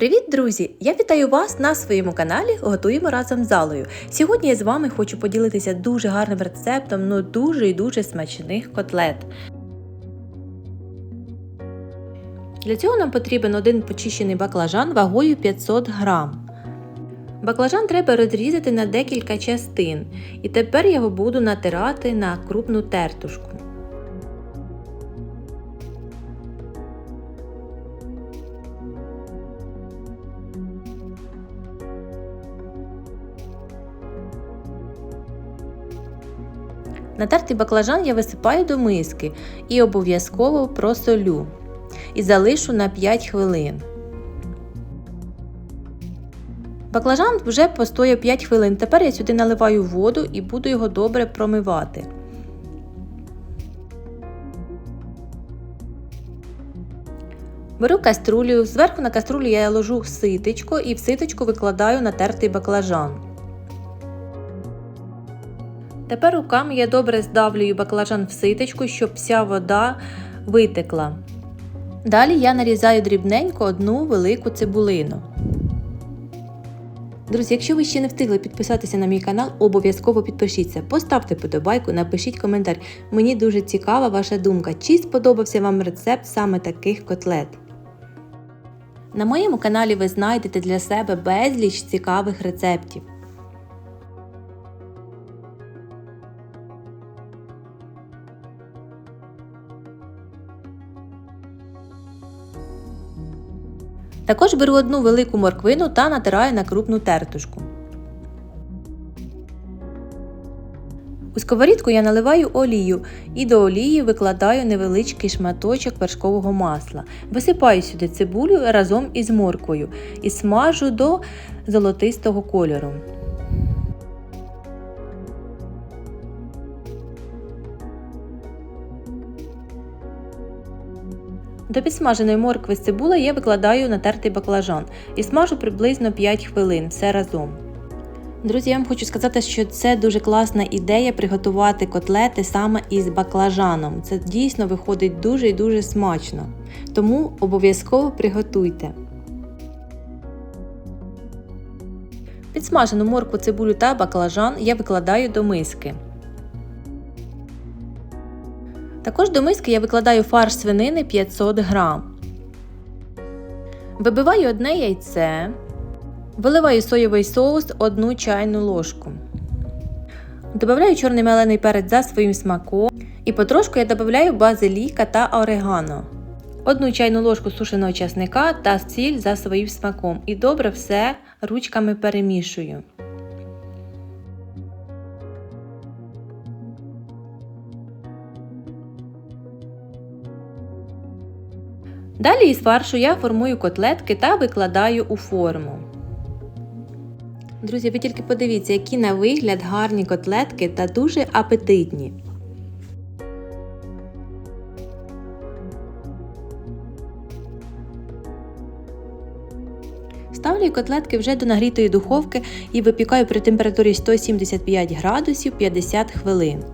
Привіт, друзі! Я вітаю вас на своєму каналі Готуємо разом з залою. Сьогодні я з вами хочу поділитися дуже гарним рецептом, ну дуже і дуже смачних котлет. Для цього нам потрібен один почищений баклажан вагою 500 грам. Баклажан треба розрізати на декілька частин, і тепер я його буду натирати на крупну тертушку. Натертий баклажан я висипаю до миски і обов'язково просолю. І залишу на 5 хвилин. Баклажан вже постояв 5 хвилин. Тепер я сюди наливаю воду і буду його добре промивати. Беру каструлю, зверху на каструлю я ложу ситечко і в ситочку викладаю натертий баклажан. Тепер руками я добре здавлюю баклажан в ситочку, щоб вся вода витекла. Далі я нарізаю дрібненько одну велику цибулину. Друзі, якщо ви ще не встигли підписатися на мій канал, обов'язково підпишіться, поставте подобайку, напишіть коментар. Мені дуже цікава ваша думка, чи сподобався вам рецепт саме таких котлет. На моєму каналі ви знайдете для себе безліч цікавих рецептів. Також беру одну велику морквину та натираю на крупну тертушку. У сковорідку я наливаю олію і до олії викладаю невеличкий шматочок вершкового масла. Висипаю сюди цибулю разом із морквою і смажу до золотистого кольору. До підсмаженої моркви з цибулею я викладаю натертий баклажан і смажу приблизно 5 хвилин все разом. Друзі, я вам хочу сказати, що це дуже класна ідея приготувати котлети саме із баклажаном. Це дійсно виходить дуже і дуже смачно. Тому обов'язково приготуйте. Підсмажену моркву, цибулю та баклажан я викладаю до миски. Також до миски я викладаю фарш свинини 500 г. Вибиваю одне яйце. Виливаю соєвий соус 1 чайну ложку. Добавляю чорний мелений перець за своїм смаком. І потрошку я додаю базиліка та орегано. Одну чайну ложку сушеного часника та сіль за своїм смаком. І добре все ручками перемішую. Далі із фаршу я формую котлетки та викладаю у форму. Друзі, ви тільки подивіться, які на вигляд гарні котлетки та дуже апетитні. Ставлю котлетки вже до нагрітої духовки і випікаю при температурі 175 градусів 50 хвилин.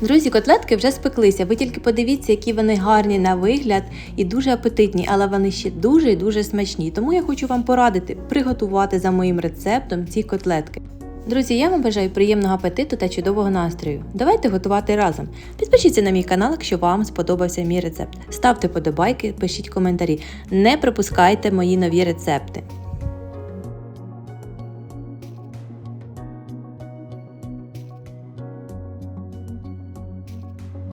Друзі, котлетки вже спеклися. Ви тільки подивіться, які вони гарні на вигляд і дуже апетитні, але вони ще дуже і дуже смачні. Тому я хочу вам порадити приготувати за моїм рецептом ці котлетки. Друзі, я вам бажаю приємного апетиту та чудового настрою. Давайте готувати разом. Підпишіться на мій канал, якщо вам сподобався мій рецепт. Ставте подобайки, пишіть коментарі. Не пропускайте мої нові рецепти.